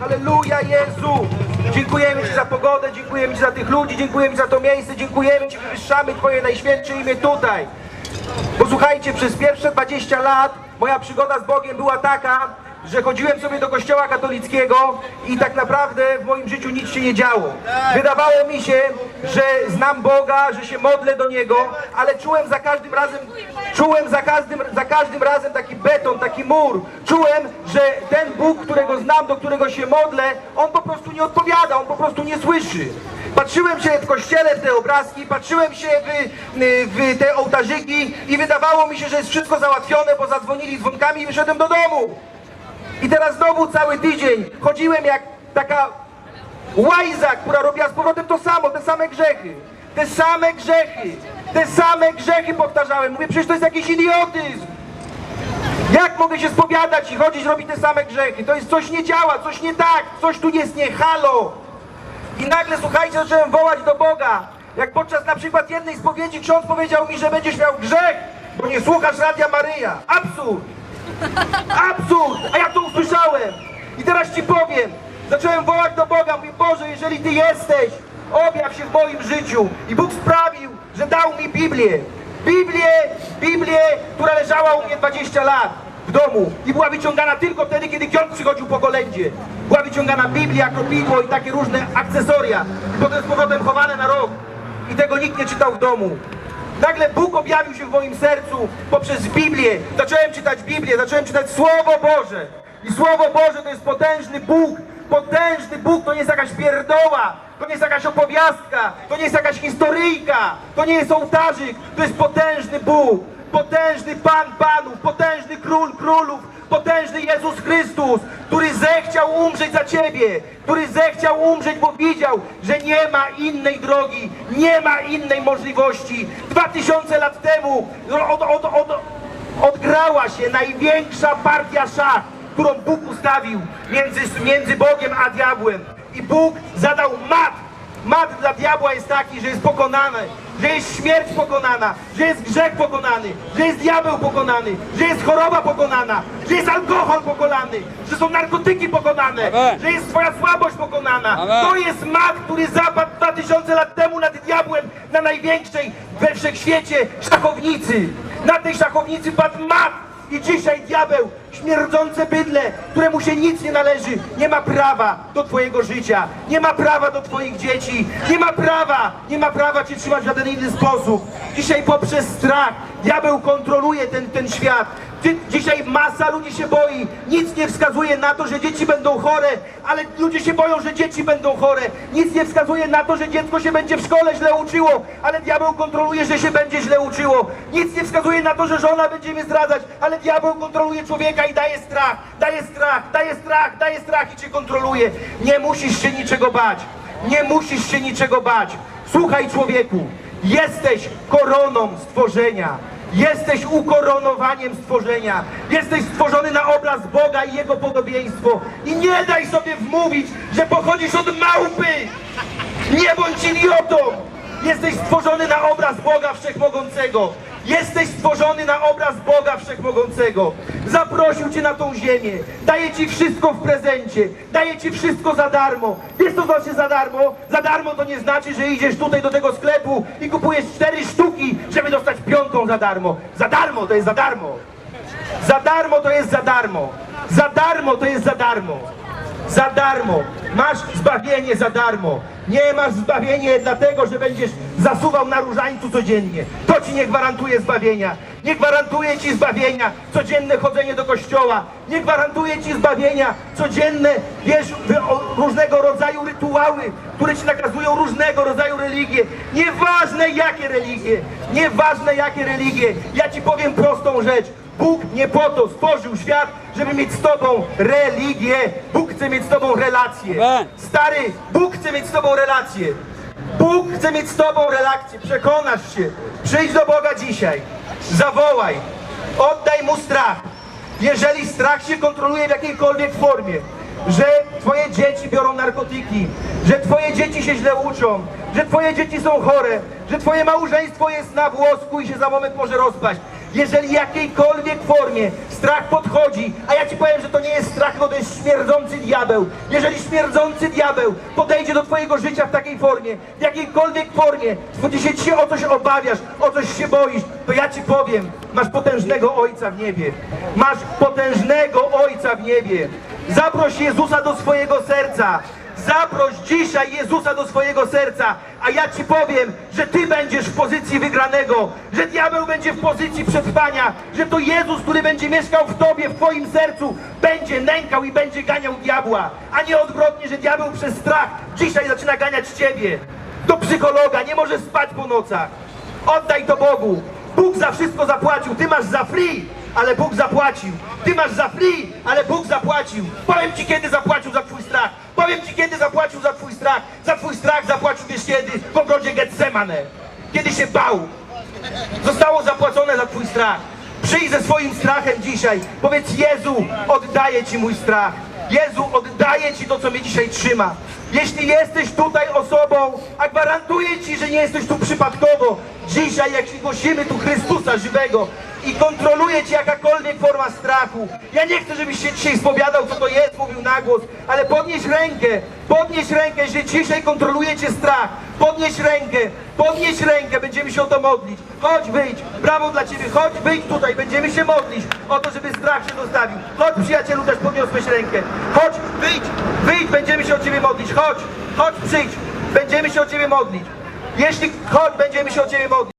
Halleluja! Jezu! Dziękujemy Ci za pogodę, dziękujemy Ci za tych ludzi, dziękujemy Ci za to miejsce, dziękujemy Ci, wywyższamy Twoje najświętsze imię tutaj. Posłuchajcie, przez pierwsze 20 lat moja przygoda z Bogiem była taka, że chodziłem sobie do kościoła katolickiego i tak naprawdę w moim życiu nic się nie działo. Wydawało mi się, że znam Boga, że się modlę do Niego, ale czułem za każdym razem, czułem za każdym, za każdym razem taki beton, taki mur. Czułem, że ten Bóg, którego znam, do którego się modlę, On po prostu nie odpowiada, On po prostu nie słyszy. Patrzyłem się w kościele w te obrazki, patrzyłem się w, w te ołtarzyki i wydawało mi się, że jest wszystko załatwione, bo zadzwonili dzwonkami i wyszedłem do domu. I teraz znowu cały tydzień chodziłem jak taka łajza, która robiła z powrotem to samo, te same grzechy. Te same grzechy. Te same grzechy powtarzałem. Mówię, przecież to jest jakiś idiotyzm. Jak mogę się spowiadać i chodzić robić te same grzechy? To jest coś nie działa, coś nie tak, coś tu jest nie halo. I nagle, słuchajcie, zacząłem wołać do Boga. Jak podczas na przykład jednej spowiedzi ksiądz powiedział mi, że będziesz miał grzech, bo nie słuchasz Radia Maryja. Absurd! Absurd! A ja to usłyszałem. I teraz ci powiem. Zacząłem wołać do Boga. Mówię, Boże, jeżeli Ty jesteś, objaw się w moim życiu. I Bóg sprawił, że dał mi Biblię. Biblię, Biblię, która leżała u mnie 20 lat w domu i była wyciągana tylko wtedy, kiedy ksiądz przychodził po kolędzie. Była wyciągana Biblia, kropidło i takie różne akcesoria. I potem z powrotem chowane na rok. I tego nikt nie czytał w domu. Nagle Bóg objawił się w moim sercu poprzez Biblię. Zacząłem czytać Biblię, zacząłem czytać Słowo Boże. I Słowo Boże to jest potężny Bóg. Potężny Bóg to nie jest jakaś pierdoła, to nie jest jakaś opowiastka, to nie jest jakaś historyjka, to nie jest ołtarzyk, to jest potężny Bóg. Potężny Pan Panów, potężny Król Królów, potężny Jezus Chrystus, który zechciał umrzeć za Ciebie, który zechciał umrzeć, bo widział, że nie ma innej drogi, nie ma innej możliwości. Dwa tysiące lat temu od, od, od, odgrała się największa partia szach, którą Bóg ustawił między, między Bogiem a diabłem. I Bóg zadał mat. Mat dla diabła jest taki, że jest pokonany, że jest śmierć pokonana, że jest grzech pokonany, że jest diabeł pokonany, że jest choroba pokonana, że jest alkohol pokonany, że są narkotyki pokonane, Amen. że jest twoja słabość pokonana. Amen. To jest mat, który zapadł 2000 lat temu nad diabłem na największej we wszechświecie szachownicy. Na tej szachownicy padł mat. I dzisiaj diabeł, śmierdzące bydle, któremu się nic nie należy, nie ma prawa do twojego życia, nie ma prawa do twoich dzieci, nie ma prawa, nie ma prawa cię trzymać w żaden inny sposób. Dzisiaj poprzez strach diabeł kontroluje ten, ten świat. Dzisiaj masa ludzi się boi. Nic nie wskazuje na to, że dzieci będą chore, ale ludzie się boją, że dzieci będą chore. Nic nie wskazuje na to, że dziecko się będzie w szkole źle uczyło, ale diabeł kontroluje, że się będzie źle uczyło. Nic nie wskazuje na to, że żona będzie mnie zdradzać, ale diabeł kontroluje człowieka i daje strach, daje strach, daje strach, daje strach i cię kontroluje. Nie musisz się niczego bać. Nie musisz się niczego bać. Słuchaj człowieku, jesteś koroną stworzenia. Jesteś ukoronowaniem stworzenia. Jesteś stworzony na obraz Boga i Jego podobieństwo. I nie daj sobie wmówić, że pochodzisz od małpy. Nie bądź idiotą. Jesteś stworzony na obraz Boga Wszechmogącego. Jesteś stworzony na obraz Boga Wszechmogącego. Zaprosił Cię na tą ziemię. Daje Ci wszystko w prezencie. Daje Ci wszystko za darmo. Wiesz co znaczy za darmo? Za darmo to nie znaczy, że idziesz tutaj do tego sklepu i kupujesz cztery sztuki, żeby dostać piątą za darmo. Za darmo to jest za darmo. Za darmo to jest za darmo. Za darmo to jest za darmo. Za darmo. Masz zbawienie za darmo. Nie masz zbawienie dlatego, że będziesz zasuwał na różańcu codziennie. To ci nie gwarantuje zbawienia. Nie gwarantuje ci zbawienia codzienne chodzenie do kościoła. Nie gwarantuje ci zbawienia codzienne, wiesz, różnego rodzaju rytuały, które ci nakazują różnego rodzaju religie. Nieważne jakie religie. Nieważne jakie religie. Ja ci powiem prostą rzecz. Bóg nie po to stworzył świat, żeby mieć z tobą religię. Bóg chce mieć z tobą relację. Stary, Bóg chce mieć z tobą relację. Bóg chce mieć z tobą relację. Przekonasz się. Przyjdź do Boga dzisiaj. Zawołaj. Oddaj Mu strach. Jeżeli strach się kontroluje w jakiejkolwiek formie, że twoje dzieci biorą narkotyki, że twoje dzieci się źle uczą, że twoje dzieci są chore, że twoje małżeństwo jest na włosku i się za moment może rozpaść. Jeżeli w jakiejkolwiek formie strach podchodzi, a ja ci powiem, że to nie jest strach, no to jest śmierdzący diabeł. Jeżeli śmierdzący diabeł podejdzie do twojego życia w takiej formie, w jakiejkolwiek formie, ci się o coś obawiasz, o coś się boisz, to ja ci powiem, masz potężnego Ojca w niebie. Masz potężnego Ojca w niebie. Zaproś Jezusa do swojego serca. Zaproś dzisiaj Jezusa do swojego serca, a ja ci powiem, że ty będziesz w pozycji wygranego, że diabeł będzie w pozycji przetrwania, że to Jezus, który będzie mieszkał w tobie, w twoim sercu, będzie nękał i będzie ganiał diabła, a nie odwrotnie, że diabeł przez strach dzisiaj zaczyna ganiać ciebie. Do psychologa, nie możesz spać po nocach. Oddaj to Bogu. Bóg za wszystko zapłacił, ty masz za free, ale Bóg zapłacił. Ty masz za free, ale Bóg zapłacił. Powiem ci, kiedy zapłacił za twój strach. Powiem ci, kiedy zapłacił za twój strach. Za twój strach zapłacił, wiesz kiedy? W ogrodzie Getsemane. Kiedy się bał. Zostało zapłacone za twój strach. Przyjdź ze swoim strachem dzisiaj. Powiedz, Jezu, oddaję ci mój strach. Jezu, oddaję ci to, co mnie dzisiaj trzyma. Jeśli jesteś tutaj osobą, a gwarantuję ci, że nie jesteś tu przypadkowo, dzisiaj jak głosimy tu Chrystusa żywego i kontroluje ci jakakolwiek forma strachu. Ja nie chcę, żebyś się dzisiaj spowiadał, co to jest, mówił na głos, ale podnieś rękę, podnieś rękę, że dzisiaj kontroluje cię strach. Podnieś rękę, podnieś rękę, będziemy się o to modlić. Chodź, wyjdź, brawo dla ciebie, chodź, wyjdź tutaj, będziemy się modlić o to, żeby strach się zostawił. Chodź, przyjacielu, też podniosłeś rękę. Chodź, wyjdź, wyjdź, będziemy się o ciebie modlić. Chodź, chodź, przyjdź, będziemy się o ciebie modlić. Jeśli, chodź, będziemy się o ciebie modlić.